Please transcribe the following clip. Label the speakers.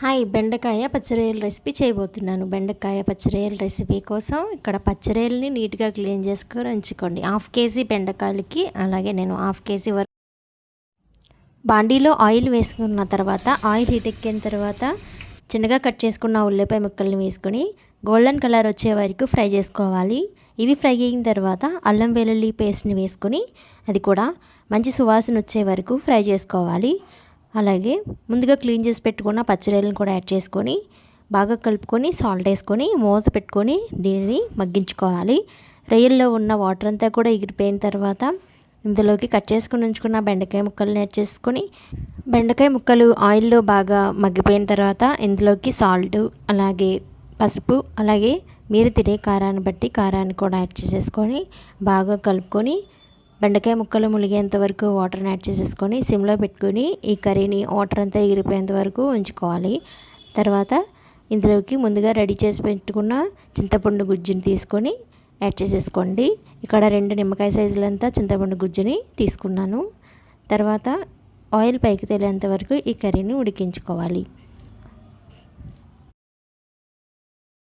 Speaker 1: Hi బెండకాయ పచ్చిరొయ్యల recipe చేయబోతున్నాను. బెండకాయ పచ్చిరొయ్యల రెసిపీ కోసం ఇక్కడ పచ్చిరొయ్యల్ని నీట్గా క్లీన్ చేసుకొని ఉంచుకోండి. హాఫ్ కేజీ బెండకాయలకి అలాగే నేను హాఫ్ కేజీ వరకు బాండీలో ఆయిల్ వేసుకున్న తర్వాత ఆయిల్ హీట్ ఎక్కిన తర్వాత చిన్నగా కట్ చేసుకున్న ఉల్లిపాయ ముక్కల్ని వేసుకొని గోల్డెన్ కలర్ వచ్చే వరకు ఫ్రై చేసుకోవాలి. ఇవి ఫ్రై అయిన తర్వాత అల్లం వెల్లుల్లి పేస్ట్ని వేసుకొని అది కూడా మంచి సువాసన వచ్చే వరకు ఫ్రై చేసుకోవాలి. అలాగే ముందుగా క్లీన్ చేసి పెట్టుకున్న పచ్చిరొయ్యలను కూడా యాడ్ చేసుకొని బాగా కలుపుకొని సాల్ట్ వేసుకొని మూత పెట్టుకొని దీనిని మగ్గించుకోవాలి. రొయ్యల్లో ఉన్న వాటర్ అంతా కూడా ఎగిరిపోయిన తర్వాత ఇందులోకి కట్ చేసుకుని ఉంచుకున్న బెండకాయ ముక్కలను యాడ్ చేసుకొని బెండకాయ ముక్కలు ఆయిల్లో బాగా మగ్గిపోయిన తర్వాత ఇందులోకి సాల్ట్ అలాగే పసుపు అలాగే మీరు తినే కారాన్ని బట్టి కారాన్ని కూడా యాడ్ చేసేసుకొని బాగా కలుపుకొని బెండకాయ ముక్కలు ములిగేంత వరకు వాటర్ని యాడ్ చేసేసుకొని సిమ్లో పెట్టుకొని ఈ కర్రీని వాటర్ అంతా ఎగిరిపోయేంత వరకు ఉంచుకోవాలి. తర్వాత ఇందులోకి ముందుగా రెడీ చేసి పెట్టుకున్న చింతపండు గుజ్జుని తీసుకొని యాడ్ చేసేసుకోండి. ఇక్కడ రెండు నిమ్మకాయ సైజులంతా చింతపండు గుజ్జుని తీసుకున్నాను. తర్వాత ఆయిల్ పైకి తేలేంత వరకు ఈ కర్రీని ఉడికించుకోవాలి.